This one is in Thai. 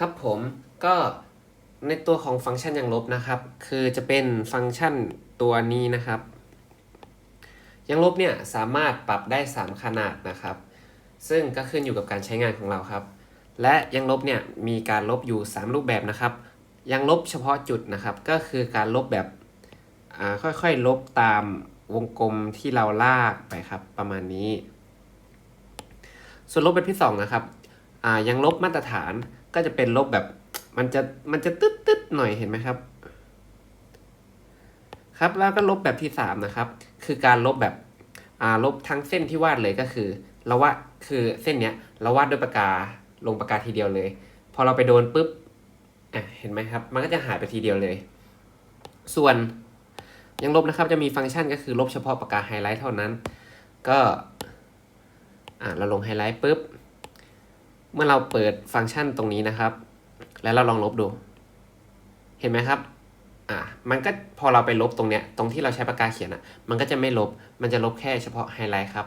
ครับผมก็ในตัวของฟังก์ชันยังลบนะครับ คือจะเป็นฟังก์ชันตัวนี้นะครับ ยังลบเนี่ยสามารถปรับได้ 3 ขนาดนะครับ ซึ่งก็ขึ้นอยู่กับการใช้งานของเราครับ และยังลบเนี่ยมีการลบอยู่ 3 รูปแบบนะครับ ยังลบเฉพาะจุดนะครับ ก็คือการลบแบบอ่าค่อยๆ ลบตามวงกลมที่เราลากไปครับ ประมาณนี้ ส่วนลบแบบที่สองนะครับอ่ายังลบมาตรฐาน ก็จะเป็นลบแบบมันจะมันจะตึ๊ดตึ๊ดๆหน่อยเห็นไหมครับ ครับแล้วก็ลบแบบที่สามนะครับ คือการลบแบบอ่าลบทั้งเส้นที่วาดเลยก็คือเราวาดคือเส้นเนี้ยเราวาดด้วยปากกาลงปากกาทีเดียวเลย พอเราไปโดนปุ๊บอะเห็นไหมครับ มันก็จะหายไปทีเดียวเลย ส่วนยังลบนะครับจะมีฟังก์ชันก็คือลบเฉพาะปากกาไฮไลท์เท่านั้น ก็อ่าเราลงไฮไลท์ปุ๊บ เมื่อเราเปิดฟังก์ชันตรงนี้นะครับ แล้วเราลองลบดู เห็นไหมครับ อ่า มันก็พอเราไปลบตรงเนี้ย ตรงที่เราใช้ปากกาเขียนอะ มันก็จะไม่ลบ มันจะลบแค่เฉพาะไฮไลท์ครับ